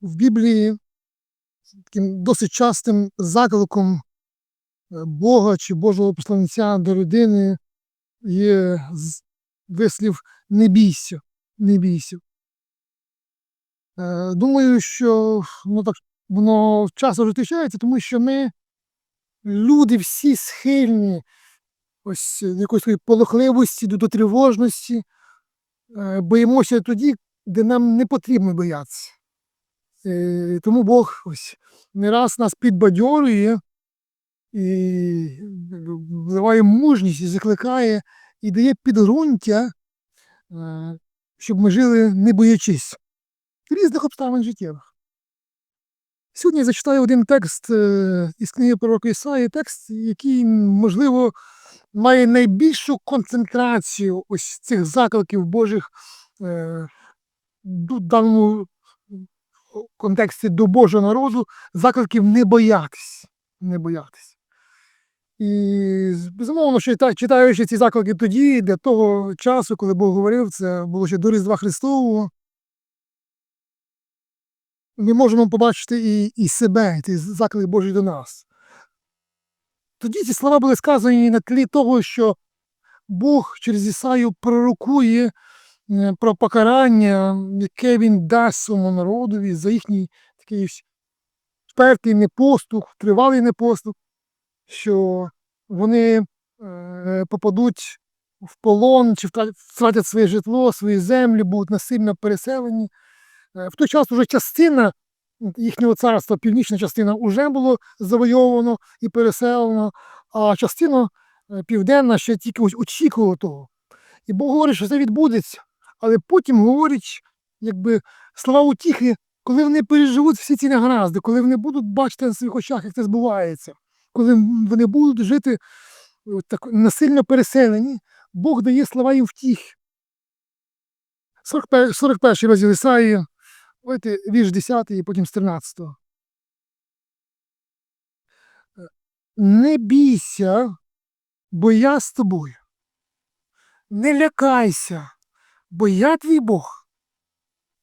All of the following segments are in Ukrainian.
в Біблії таким досить частим закликом е, Бога чи Божого посланця до людини є вислів не бійся, не бійся. Е, Думаю, що воно так воно часто зустрічається, тому що ми, люди, всі схильні ось якоїсь такої полохливості, до, до тривожності, е, боїмося тоді, де нам не потрібно боятися. Е, Тому Бог ось не раз нас підбадьорює і вливає мужність і закликає, і дає підґрунтя, е, щоб ми жили не боячись різних обставин життєвих. Сьогодні я зачитаю один текст е, із книги пророка Ісаї, текст, який, можливо, має найбільшу концентрацію ось цих закликів Божих е, даному контексті до Божого народу, закликів не боятись. Не боятись. І безумовно, що читаючи ці заклики тоді, для того часу, коли Бог говорив, це було ще до Різдва Христового, ми можемо побачити і, і себе, ці заклик Божий до нас. Тоді ці слова були сказані на тлі того, що Бог через Ісаю пророкує про покарання, яке він дасть своєму народові за їхній такий ось впертий непостух, тривалий непостух, що вони е, попадуть в полон чи втратять своє житло, свої землі, будуть насильно переселені. Е, В той час уже частина їхнього царства, північна частина, вже було завойовано і переселено, а частина е, південна ще тільки очікувала того. І Бог говорить, що це відбудеться, але потім говорить, якби слова утіхи, коли вони переживуть всі ці негаразди, коли вони будуть бачити на своїх очах, як це збувається, коли вони будуть жити так насильно переселені, Бог дає слова їм втіх. 41, 41 розділ Ісаї, вірш 10 і потім з 13. Не бійся, бо я з тобою. Не лякайся, бо я твій Бог.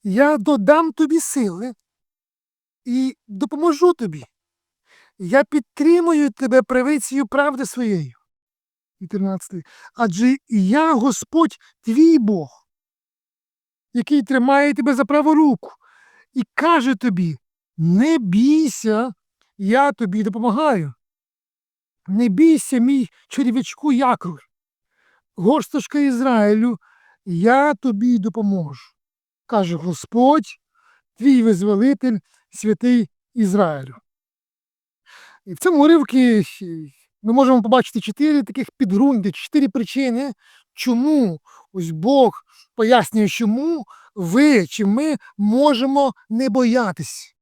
Я додам тобі сили і допоможу тобі. Я підтримую тебе правицею правди своєю. 13. Адже я Господь твій Бог, який тримає тебе за праву руку і каже тобі: не бійся, я тобі допомагаю. Не бійся, мій чарів'ячку Яков, горсточка Ізраїлю, я тобі допоможу. каже Господь, твій визволитель, святий Ізраїлю. І в цьому уривці ми можемо побачити чотири таких підґрунти, чотири причини, чому ось Бог пояснює, чому ви чи ми можемо не боятись.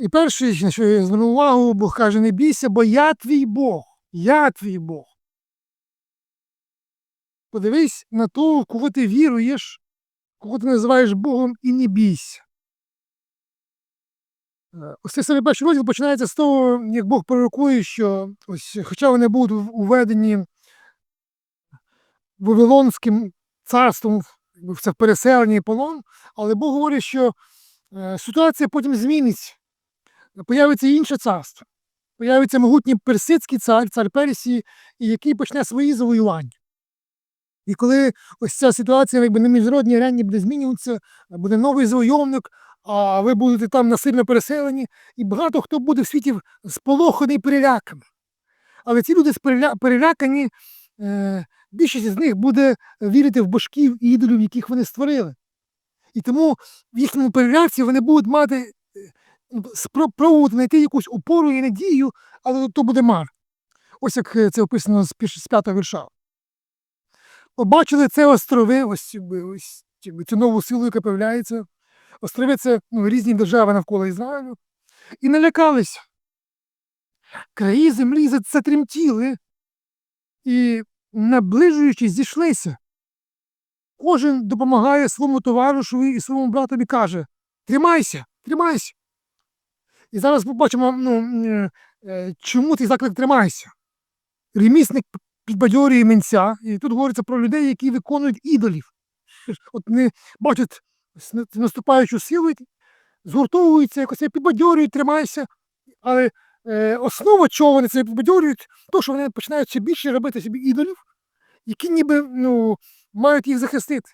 І перший, на що я звернув увагу, Бог каже, не бійся, бо я твій Бог. Я твій Бог. Подивись на того, кого ти віруєш, кого ти називаєш Богом, і не бійся. Е, Ось цей самий перший розділ починається з того, як Бог пророкує, що ось, хоча вони будуть уведені Вавилонським царством в це переселення і полон, але Бог говорить, що е, ситуація потім зміниться. Появиться інше царство. Появиться могутній персидський цар, цар Персії, який почне свої завоювання. І коли ось ця ситуація якби, на міжнародній арені буде змінюватися, буде новий завойовник, а ви будете там насильно переселені, і багато хто буде в світі сполоханий переляканий. Але ці люди перелякані, е, більшість з них буде вірити в божків і ідолів, яких вони створили. І тому в їхньому переляці вони будуть мати е, ну, спро- пробувати знайти якусь опору і надію, але то буде мар. Ось як е, це описано з п'ятого вірша. Побачили це острови, ось, ось цю нову силу, яка появляється. Острови це ну, різні держави навколо Ізраїлю. І налякалися. Краї землі затремтіли і, наближуючись, зійшлися. Кожен допомагає своєму товаришові і своєму братові каже: Тримайся, тримайся. І зараз ми бачимо, ну, е, е, чому цей заклик тримайся. Ремісник підбадьорює менця, і тут говориться про людей, які виконують ідолів. От вони бачать наступаючу силу, згуртовуються, якось підбадьорюють, тримаються. Але е, основа, чого вони це підбадьорюють, то, що вони починають ще більше робити собі ідолів, які ніби ну, мають їх захистити.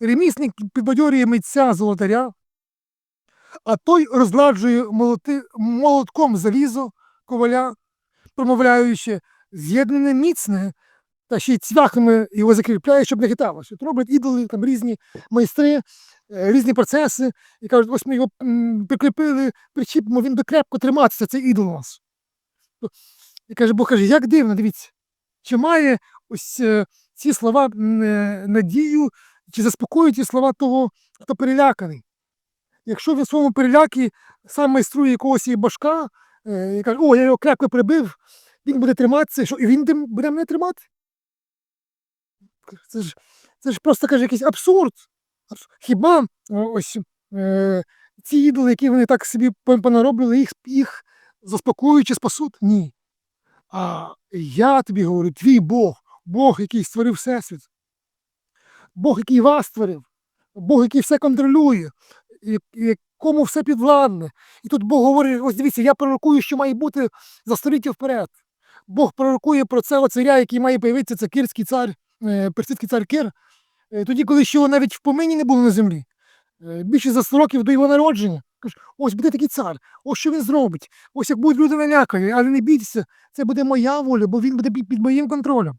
Ремісник підбадьорює митця золотаря, а той розладжує молоти, молотком залізо коваля, промовляючи, з'єднане міцне, та ще й цвяхами його закріпляє, щоб не хиталося. От роблять ідоли, там різні майстри, е, різні процеси, і кажуть, ось ми його прикріпили, причіпимо, він би крепко триматися, цей ідол у нас. І каже, Бог каже, як дивно, дивіться, чи має ось е, ці слова е, надію, чи заспокоюють ці слова того, хто переляканий. Якщо він в своєму перелякі сам майструє якогось і башка, і каже, о, я його крепко прибив, він буде триматися, що і він буде мене тримати. Це ж, це ж просто каже, якийсь абсурд. Хіба ось е, ці ідоли, які вони так собі пон- понароблювали, їх, їх заспокоюючи спасуть? Ні. А я тобі говорю, твій Бог, Бог, який створив Всесвіт, Бог, який вас створив, Бог, який все контролює, якому все підвладне. І тут Бог говорить: ось дивіться, я пророкую, що має бути за століття вперед. Бог пророкує про цього царя, який має появитися, це кирський цар, е, персидський цар Кир, е, тоді, коли ще його навіть в помині не було на землі. Е, Більше за 100 років до його народження. Каже, ось буде такий цар, ось що він зробить, ось як будуть люди налякані, але не бійтеся, це буде моя воля, бо він буде під моїм контролем.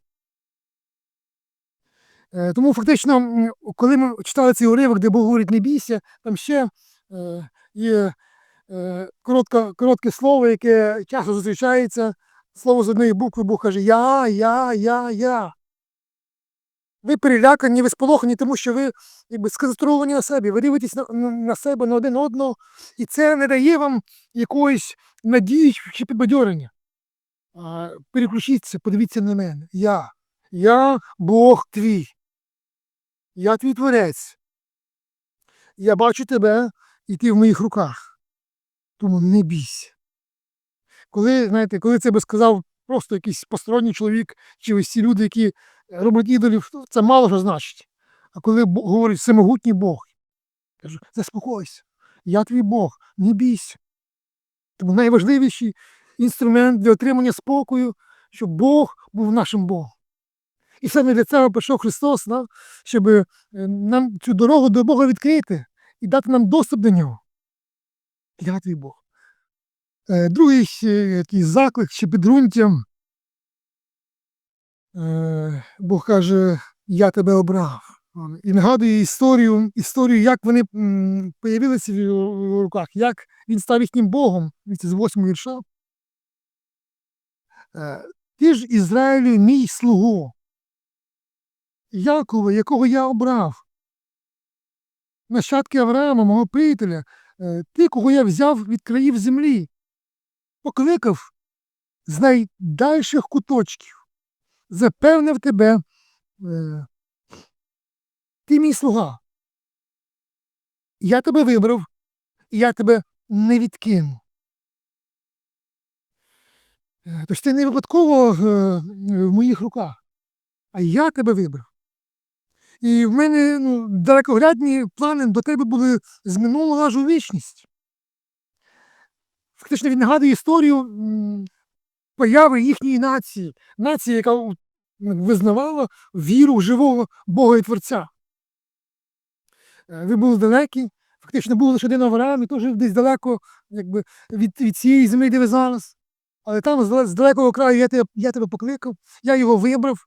Тому фактично, коли ми читали цей уривок, де Бог говорить не бійся, там ще є коротке, коротке слово, яке часто зустрічається. Слово з однієї букви Бог каже Я, я, я, я. Ви перелякані, ви сполохані, тому що ви якби сконцентровані на себе, ви дивитесь на, на, себе, на один одного, і це не дає вам якоїсь надії чи підбадьорення. Переключіться, подивіться на мене. Я. Я Бог твій. Я твій творець. Я бачу тебе, і ти в моїх руках. Тому не бійся. Коли, знаєте, коли це би сказав просто якийсь посторонній чоловік, чи ось ці люди, які роблять ідолів, це мало що значить. А коли говорить всемогутній Бог, кажу, заспокойся, я твій Бог, не бійся. Тому найважливіший інструмент для отримання спокою, щоб Бог був нашим Богом. І саме для цього прийшов Христос, да, щоб е, нам цю дорогу до Бога відкрити і дати нам доступ до нього. Я твій Бог. Е, Другий ще такий заклик чи підґрунтя. Е, Бог каже, я тебе обрав. І нагадує історію, історію, як вони появилися в його руках, як він став їхнім Богом. З восьмого вірша. Е, Ти ж Ізраїлю мій слуго, Якова, якого я обрав. Нащадки Авраама, мого приятеля, е, ти, кого я взяв від країв землі, покликав з найдальших куточків, запевнив тебе, е, ти мій слуга. Я тебе вибрав, я тебе не відкину. Е, Тож ти не випадково е, в моїх руках, а я тебе вибрав. І в мене ну, далекоглядні плани до тебе були з минулого аж у вічність. Фактично він нагадує історію появи їхньої нації, нації, яка визнавала віру живого Бога і Творця. Е, Ви були далекі, фактично був лише один Авраам, і теж десь далеко якби, від, від цієї землі, де ви зараз. Але там з з далекого краю я тебе, я тебе покликав, я його вибрав,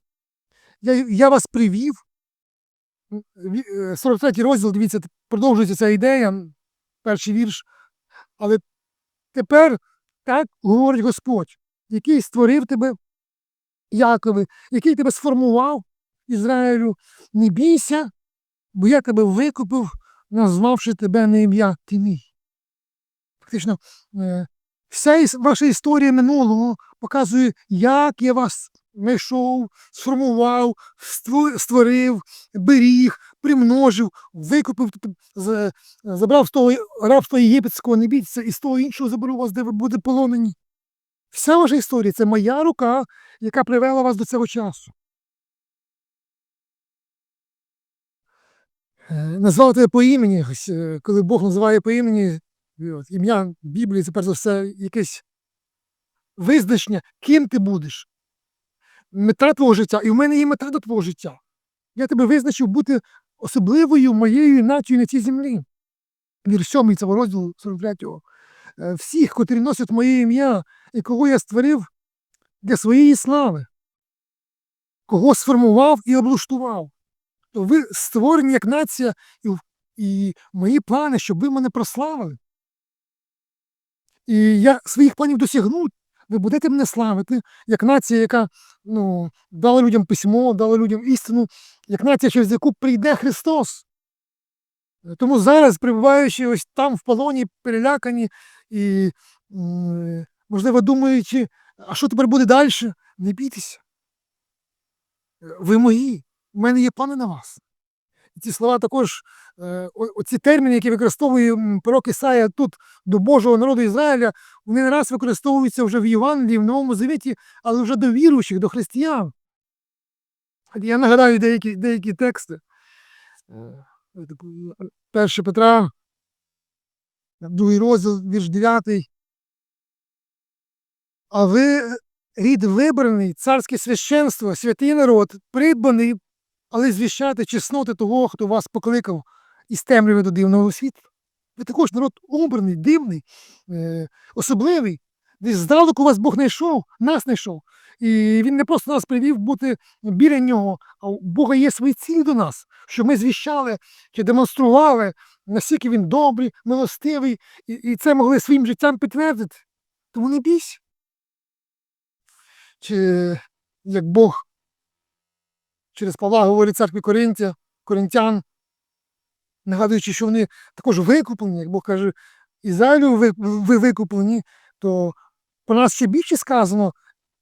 я, я вас привів. М, ві- е, 43 розділ, дивіться, продовжується ця ідея, перший вірш. Але тепер так говорить Господь, який створив тебе, Якове, який тебе сформував, Ізраїлю, не бійся, бо я тебе викупив, назвавши тебе на ім'я ти мій. Фактично, е, вся ваша історія минулого показує, як я вас знайшов, сформував, створив, беріг, примножив, викупив, забрав з того рабства єгипетського, не бійтеся, і з того іншого заберу вас, де ви будете полонені. Вся ваша історія це моя рука, яка привела вас до цього часу. е, назвав тебе по імені. Е, коли Бог називає по імені, ім'я Біблії це перш за все якесь визначення, ким ти будеш. Мета твого життя. І в мене є мета до твого життя. Я тебе визначив бути особливою моєю нацією на цій землі. Вір 7 цього розділу 43-го. Е, Всіх, котрі носять моє ім'я, і кого я створив для своєї слави, кого сформував і облаштував. То ви створені як нація, і, і мої плани, щоб ви мене прославили. І я своїх планів досягну. Ви будете мене славити, як нація, яка ну, дала людям письмо, дала людям істину, як нація, через яку прийде Христос. Е, Тому зараз, перебуваючи ось там в полоні, перелякані і, можливо, думаючи, а що тепер буде далі, не бійтеся. Е, Ви мої, у мене є плани на вас. Ці слова також, е, оці терміни, які використовує пророк Ісая тут до Божого народу Ізраїля, вони не раз використовуються вже в Євангелії, в Новому Завіті, але вже до віруючих, до християн. Я нагадаю деякі, деякі тексти. Е, е, 1 Петра, другий розділ, вірш 9. А ви рід вибраний, царське священство, святий народ, придбаний, але звіщати чесноти того, хто вас покликав із темряви до дивного світла. Ви також народ обраний, дивний, е, особливий. Десь здалеку вас Бог знайшов, нас знайшов. І він не просто нас привів бути біля нього, а у Бога є свої цілі до нас, щоб ми звіщали чи демонстрували, наскільки він добрий, милостивий, і, і це могли своїм життям підтвердити. Тому не бійся. Чи як Бог через Павла говорить церкві Коринтя, Коринтян, нагадуючи, що вони також викуплені, як Бог каже, Ізраїлю ви, ви викуплені, то про нас ще більше сказано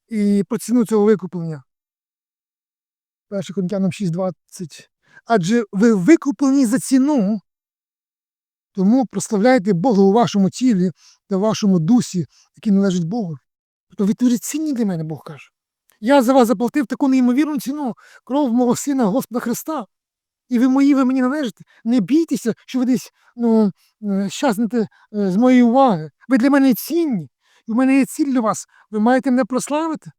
і про ціну цього викуплення. 1 Коринтянам 6.20. Адже ви викуплені за ціну, тому прославляйте Бога у вашому тілі та вашому дусі, який належить Богу. Тобто ви дуже цінні для мене, Бог каже. Я за вас заплатив таку неймовірну ціну, кров мого сина Господа Христа. І ви мої, ви мені належите. Не бійтеся, що ви десь ну, е, щазнете е, з моєї уваги. Ви для мене цінні. І в мене є ціль для вас. Ви маєте мене прославити.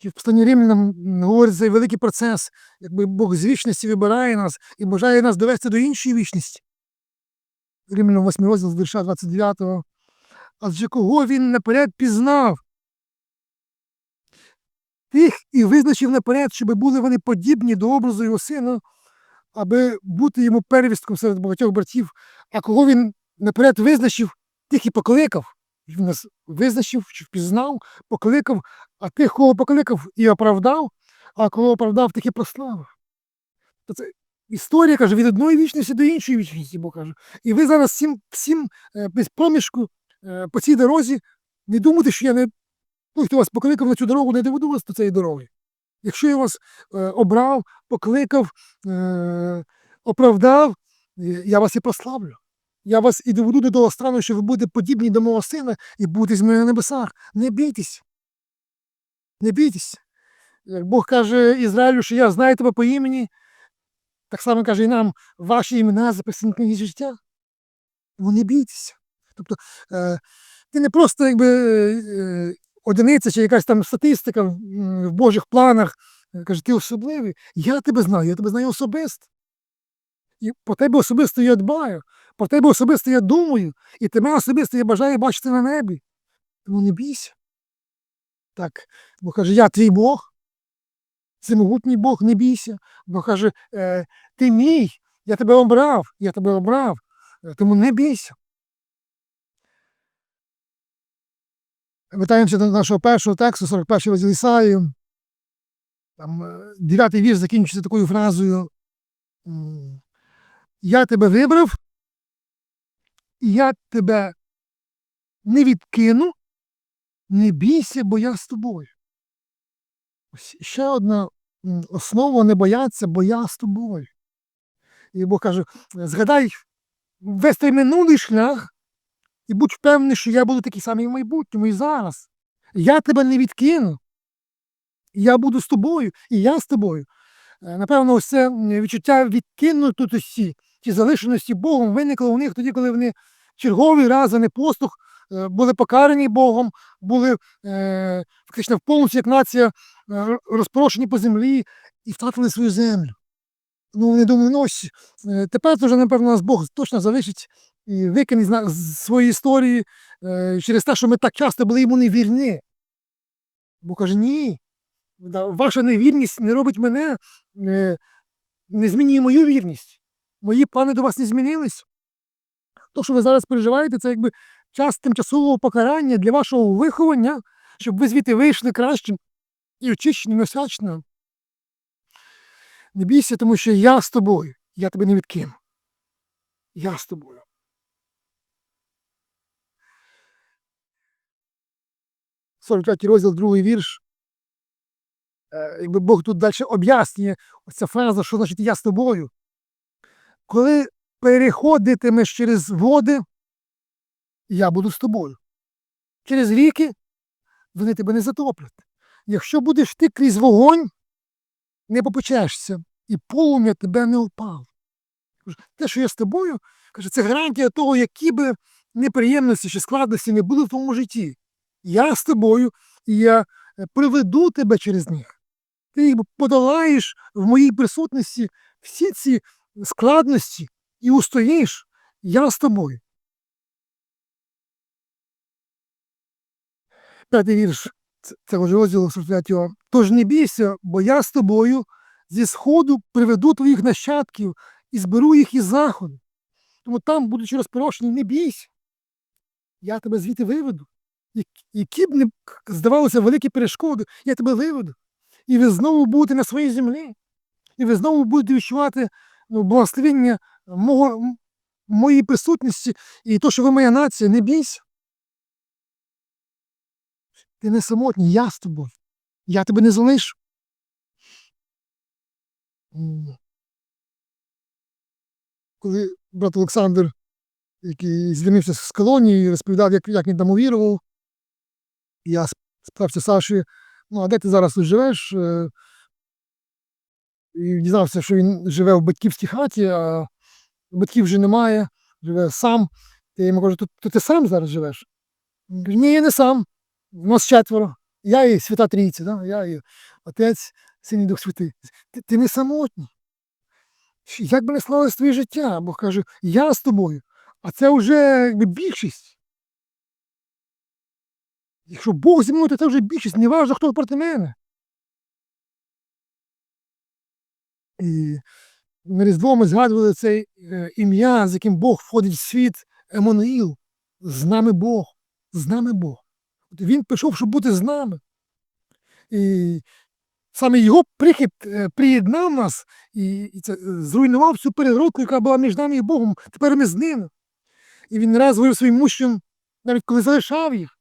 І в посланні Римлянам говорить цей великий процес, якби Бог з вічності вибирає нас і бажає нас довести до іншої вічності. Римлянам 8 розділ з вірша 29. Адже кого він наперед пізнав, тих і визначив наперед, щоб були вони подібні до образу його сина, аби бути йому первістком серед багатьох братів, а кого він наперед визначив, тих і покликав. Він нас визначив, чи впізнав, покликав, а тих, кого покликав і оправдав, а кого оправдав, тих і прославив. То це історія каже від одної вічності до іншої вічності, Бог каже. І ви зараз всім, всім е, без проміжку е, по цій дорозі не думайте, що я не той, хто вас покликав на цю дорогу, не доведу вас до цієї дороги. Якщо я вас е, обрав, покликав, е, оправдав, я вас і прославлю. Я вас і доведу до того стану, що ви будете подібні до мого сина і будете з мене на небесах. Не бійтесь. Не бійтесь. Як Бог каже Ізраїлю, що я знаю тебе по імені, так само каже і нам, ваші імена записані в життя. Тому не бійтеся. Тобто, е, ти не просто якби одиниця чи якась там статистика в Божих планах. Е, Каже, ти особливий. Я тебе знаю, я тебе знаю особисто. І по тебе особисто я дбаю, про тебе особисто я думаю, і тебе особисто я бажаю бачити на небі. Тому не бійся. Так, бо каже, я твій Бог, всемогутній Бог, не бійся. Бо каже, е, ти мій, я тебе обрав, я тебе обрав, е, тому не бійся. Вертаємося до нашого першого тексту, 41 розділ Ісаї. Там е, дев'ятий вірш закінчується такою фразою. Я тебе вибрав, і я тебе не відкину, не бійся, бо я з тобою. Ось ще одна основа не бояться, бо я з тобою. І Бог каже: згадай весь той минулий шлях, і будь впевнений, що я буду такий самий в майбутньому і зараз. Я тебе не відкину. Я буду з тобою, і я з тобою. Е, Напевно, ось це відчуття відкинутості чи залишеності Богом виникло у них тоді, коли вони черговий раз за непослух е, були покарані Богом, були е, фактично повністю як нація е, р- розпорошені по землі і втратили свою землю. Ну, вони думали, ну ось тепер вже, напевно, нас Бог точно залишить і викине з своєї історії е, через те, що ми так часто були йому невірні. Бог каже, ні. Ваша невірність не робить мене, е, не змінює мою вірність. Мої плани до вас не змінились. То, що ви зараз переживаєте, це якби час тимчасового покарання для вашого виховання, щоб ви звідти вийшли кращим і очищеним, і освяченим. Не бійся, тому що я з тобою, я тебе не відкину. Я з тобою. Сорок третій розділ, другий вірш. Е, Якби Бог тут далі об'яснює оця фраза, що значить я з тобою. Коли переходитимеш через води, я буду з тобою. Через ріки вони тебе не затоплять. Якщо будеш ти крізь вогонь, не попечешся, і полум'я тебе не впав. Те, що я з тобою, каже, це гарантія того, які би неприємності чи складності не були в твоєму житті. Я з тобою, і я е, приведу тебе через них. Ти подолаєш в моїй присутності всі ці складності і устоїш. Я з тобою. П'ятий вірш цього ж розділу 43. Тож не бійся, бо я з тобою зі сходу приведу твоїх нащадків і зберу їх із заходу. Тому там, будучи розпорошені, не бійся. Я тебе звідти виведу. Як- Які б не здавалося великі перешкоди, я тебе виведу. І ви знову будете на своїй землі. І ви знову будете відчувати ну, благословення мого, м- моєї присутності і то, що ви моя нація, не бійся. Ти не самотній, я з тобою. Я тебе не залишу. Коли брат Олександр, який звільнився з колонії, розповідав, як, як він там увірував, я спитався Саші, ну а де ти зараз живеш? Е, І дізнався, що він живе в батьківській хаті, а батьків вже немає, живе сам. Я йому кажу, то, то ти сам зараз живеш? Він каже, ні, я не сам. У нас четверо. Я і Свята Трійця, да? я і Отець, Син і Дух Святий. Ти, ти не самотній. Як би не склалось твоє життя, Бог каже, я з тобою. А це вже якби більшість. Якщо Бог зі мною, то це вже більшість, не важливо, хто проти мене. І на Різдво ми згадували це е, ім'я, з яким Бог входить в світ Еммануїл. З нами Бог. З нами Бог. Він прийшов, щоб бути з нами. І саме його прихід е, приєднав нас і, це, е, зруйнував всю перегородку, яка була між нами і Богом. Тепер ми з ним. І він не раз говорив своїм мужчинам, навіть коли залишав їх,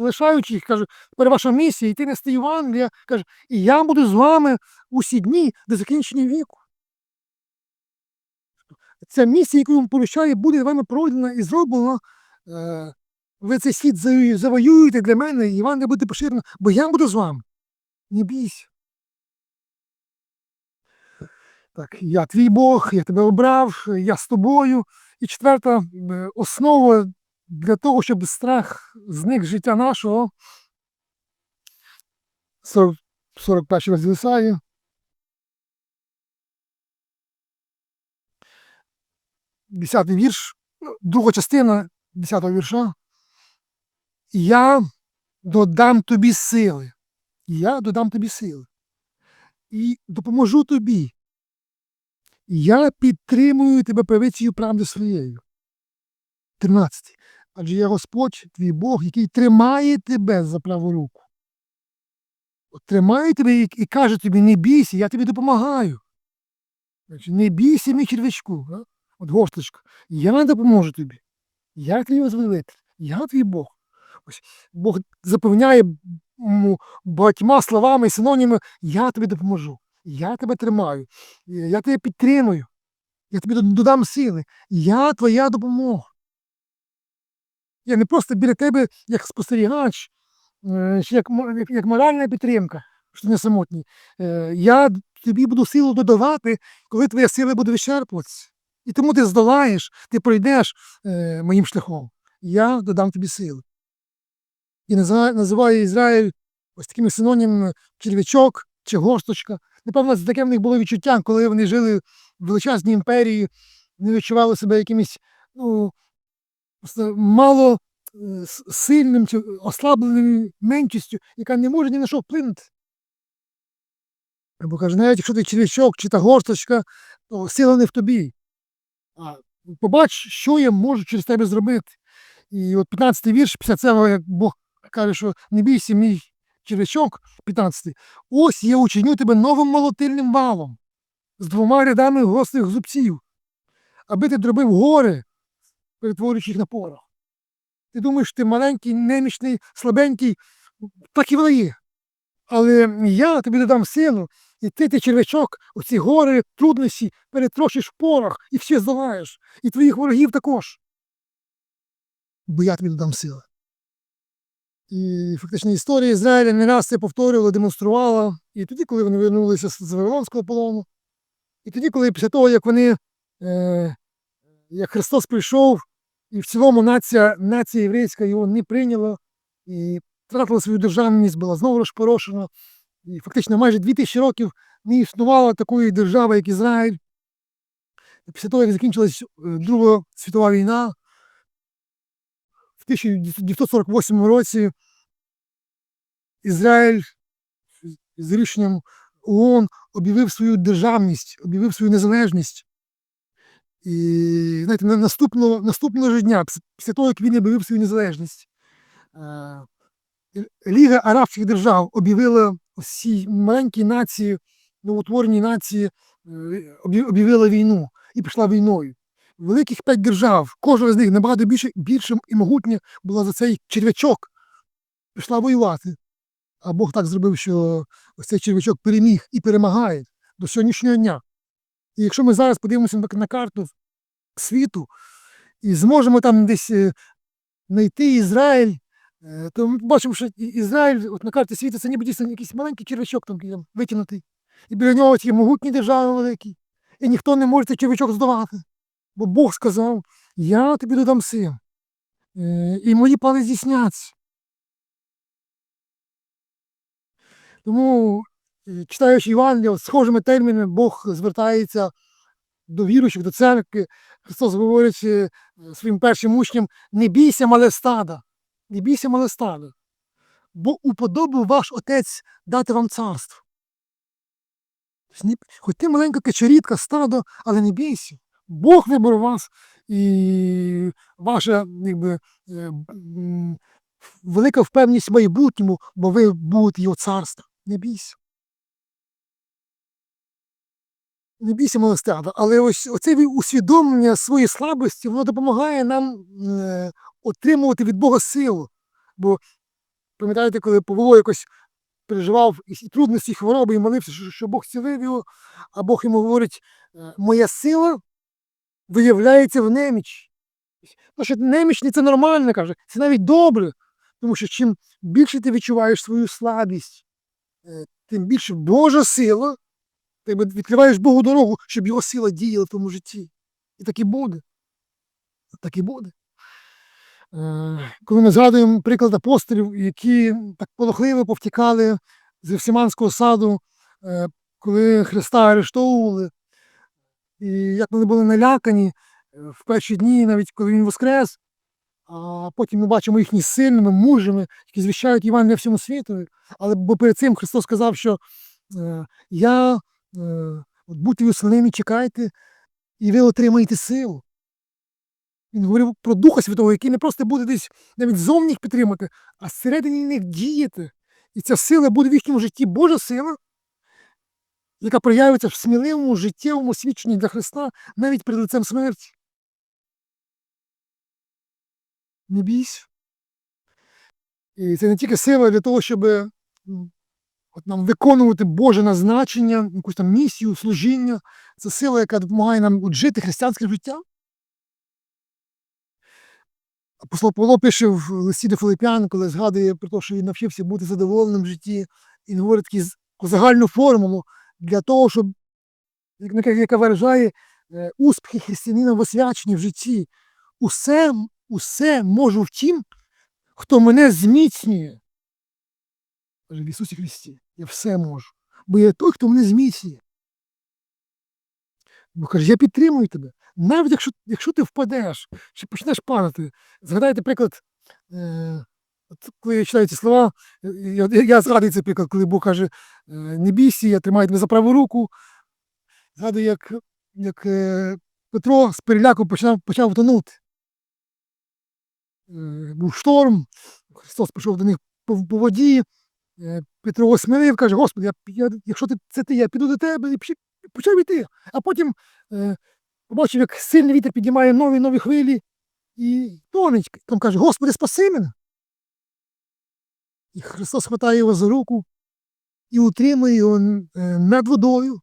залишаючи їх, каже, тепер ваша місія йти нести Євангелія, каже, і я буду з вами усі дні до закінчення віку. Ця місія, яку він поручає, буде вами пройдена і зроблена. Е, ви цей світ завоюєте для мене, і Євангелія буде поширено, бо я буду з вами. Не бійся. Так, я твій Бог, я тебе обрав, я з тобою. І четверта е, основа для того, щоб страх зник з життя нашого. 40, 41 розділ Ісаї. Десятий вірш, ну, друга частина десятого вірша. Я додам тобі сили. Я додам тобі сили. І допоможу тобі. Я підтримую тебе правицею правди своєю. 13. Адже я Господь, твій Бог, який тримає тебе за праву руку. Тримає тебе і, каже тобі, не бійся, я тобі допомагаю. Не бійся, мій червячку. От госточка, я допоможу тобі. Я твій возвелитель, я твій Бог. Ось Бог запевняє багатьма словами і синонімами, я тобі допоможу, я тебе тримаю, я тебе підтримую, я тобі додам сили, я твоя допомога. Я не просто біля тебе як спостерігач, е, чи як, як, моральна підтримка, що не самотній. Е, Я тобі буду силу додавати, коли твоя сила буде вичерпуватися. І тому ти здолаєш, ти пройдеш е, моїм шляхом. Я додам тобі сили. І називає Ізраїль ось такими синонімами черв'ячок чи горсточка. Напевно, це таке в них було відчуття, коли вони жили в величезній імперії, не відчували себе якимось ну, мало е, сильним чи ослабленим меншістю, яка не може ні на що вплинути. Бо каже, навіть якщо ти черв'ячок чи та горсточка, то сила не в тобі. А побач, що я можу через тебе зробити. І от 15-й вірш, після цього, як Бог каже, що не бійся, мій черв'ячок, 15-й, ось я учиню тебе новим молотильним валом з двома рядами гострих зубців, аби ти дробив гори, перетворюючи їх на порох. Ти думаєш, ти маленький, немічний, слабенький, так і воно є. Але я тобі додам силу, і ти, ти червячок, оці гори, труднощі, перетрощиш порох і все здолаєш. І твоїх ворогів також. Бо я тобі додам сили. І фактично історія Ізраїля не раз це повторювала, демонструвала. І тоді, коли вони вернулися з Вавилонського полону, і тоді, коли після того, як вони, е, як Христос прийшов, і в цілому нація, нація єврейська його не прийняла, і втратила свою державність, була знову розпорошена. І фактично майже 2000 років не існувало такої держави, як Ізраїль. Після того, як закінчилась е, Друга світова війна, в 1948 році Ізраїль з рішенням ООН об'явив свою державність, об'явив свою незалежність. І знаєте, наступного, наступного ж дня, після того, як він об'явив свою незалежність, е, Ліга Арабських держав об'явила всій маленькій нації, новотвореній нації, е, об'явила війну і пішла війною. Великих п'ять держав, кожна з них набагато більше, більше і могутня була за цей черв'ячок, пішла воювати. А Бог так зробив, що ось цей черв'ячок переміг і перемагає до сьогоднішнього дня. І якщо ми зараз подивимося на, карту світу і зможемо там десь е, знайти Ізраїль, е, то ми бачимо, що Ізраїль от на карті світу це ніби дійсно якийсь маленький червячок там, там витягнутий. І біля нього ті могутні держави великі. І ніхто не може цей червячок здолати. Бо Бог сказав, я тобі додам сил. Е, І мої плани здійсняться. Тому, е, читаючи Євангелія, схожими термінами Бог звертається до віруючих, до церкви. Христос говорить е, своїм першим учням: не бійся, мале стада, не бійся, мале стадо, бо уподобав ваш отець дати вам царство. Тобто Хоч ти маленька качерідка, стадо, але не бійся. Бог вибрав вас і ваша якби, е, велика впевненість в майбутньому, бо ви будете його царства. Не бійся. Не бійся малостяда. Але ось оце усвідомлення своєї слабості, воно допомагає нам е, отримувати від Бога силу. Бо пам'ятаєте, коли Павло якось переживав і трудності, і хвороби, і молився, що, Бог зцілив його, а Бог йому говорить, е, моя сила виявляється в немічі. Ну, що немічний це нормально, каже, це навіть добре. Тому що чим більше ти відчуваєш свою слабість, е, тим більше Божа сила, ти відкриваєш Богу дорогу, щоб його сила діяла в твоєму житті. І так і буде. Так і буде. Е, Коли ми згадуємо приклад апостолів, які так полохливо повтікали з Євсиманського саду, е, коли Христа арештовували, і як вони були налякані е, в перші дні, навіть коли він воскрес, а потім ми бачимо їхні сильними, мужами, які звіщають Євангелія всьому світу. Але бо перед цим Христос сказав, що я от будьте в чекайте, і ви отримаєте силу. Він говорив про Духа Святого, який не просто буде десь навіть зовні їх підтримати, а всередині них діяти. І ця сила буде в їхньому житті Божа сила, яка проявиться в сміливому життєвому свідченні для Христа навіть перед лицем смерті. Не бійся. І це не тільки сила для того, щоб от нам виконувати Боже назначення, якусь там місію, служіння. Це сила, яка допомагає нам жити християнське життя. Апостол Павло пише в листі до Филип'ян, коли згадує про те, що він навчився бути задоволеним в житті І він говорить таку загальну формулу для того, щоб, яка, яка виражає е, успіхи християнина в освяченні в житті. Усе, усе можу в тім, хто мене зміцнює. В Ісусі Христі. Я все можу. Бо я той, хто мене зміцнює. Бо каже, я підтримую тебе. Навіть якщо, якщо ти впадеш чи почнеш падати, згадайте приклад, е, от коли я читаю ці слова, я, я, я згадую цей приклад, коли Бог каже, е, не бійся, я тримаю тебе за праву руку. Згадую, як, як е, Петро з переляку почав, почав тонути. Е, був шторм, Христос пішов до них по, по воді. Е, Петро осмілив, каже, Господи, я, я, якщо ти, це ти, я піду до тебе і почав йти. А потім е, побачив, як сильний вітер піднімає нові нові хвилі і тонеть. Там каже, Господи, спаси мене. І Христос хватає його за руку і утримує його е, над водою.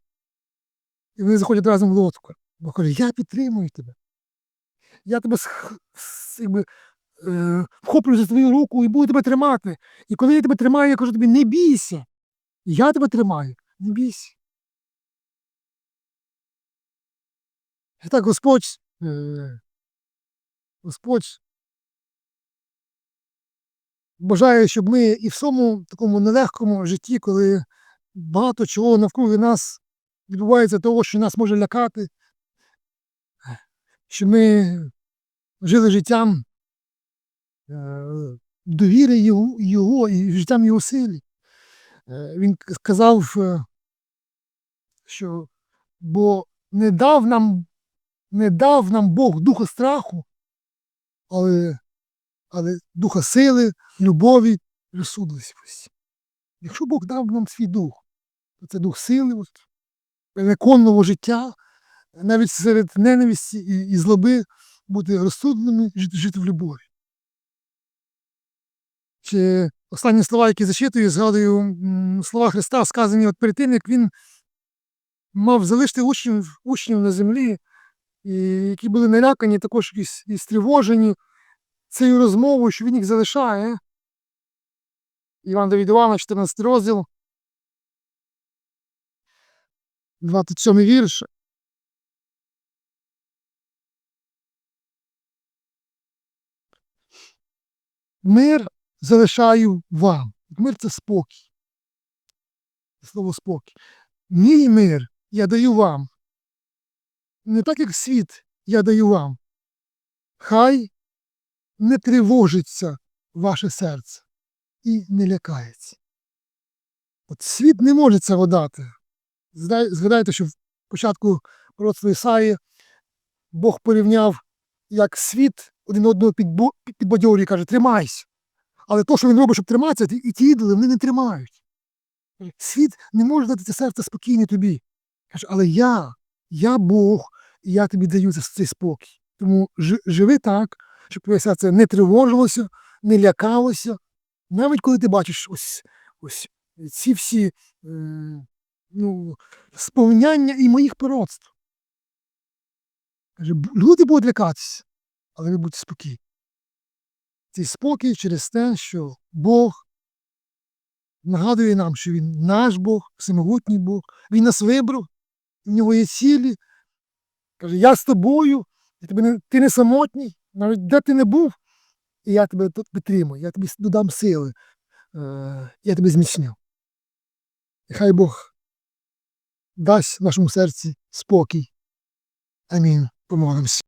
І вони заходять разом в лодку. Бо каже, я підтримую тебе. Я тебе якби, е, вхоплю за твою руку і буду тебе тримати. І коли я тебе тримаю, я кажу тобі, не бійся. Я тебе тримаю, не бійся. І так Господь, е, Господь бажає, щоб ми і в своєму такому нелегкому житті, коли багато чого навкруги нас відбувається того, що нас може лякати, щоб ми жили життям довіри його, його і життям його силі. Е, Він сказав, е, що бо не дав нам, не дав нам Бог духа страху, але, але духа сили, любові, розсудливості. Якщо Бог дав нам свій дух, то це дух сили, от, переконливого життя, навіть серед ненависті і, і злоби бути розсудними, жити, жити в любові. Чи останні слова, які зачитую, згадую слова Христа, сказані от перед тим, як він мав залишити учнів, учнів на землі, і які були налякані, також якісь і стривожені цією розмовою, що він їх залишає. Іван Давід Івана, 14 розділ, 27 вірш. Мир залишаю вам. Мир це спокій. Слово спокій. Мій мир я даю вам. Не так, як світ я даю вам. Хай не тривожиться ваше серце і не лякається. От світ не може цього дати. Згадайте, що в початку пророцтва Ісаї Бог порівняв, як світ один одного підбадьорює, каже, тримайся. Але то, що він робить, щоб триматися, і ті ідоли вони не тримають. Світ не може дати це серце спокійне тобі. Каже, але я, я Бог, і я тобі даю це- цей спокій. Тому живи так, щоб твоє серце не тривожилося, не лякалося. Навіть коли ти бачиш ось, ось ці всі е, ну, сповняння і моїх пророцтв. Каже, люди будуть лякатися, але ви будьте спокійні. Цей спокій через те, що Бог нагадує нам, що Він наш Бог, всемогутній Бог, Він нас вибрав, в нього є цілі. Каже, я з тобою, я тебе не, ти не самотній, навіть де ти не був, і я тебе підтримую, я тобі додам сили, е, я тебе зміцню. І хай Бог дасть нашому серці спокій. Амінь. Помолимось.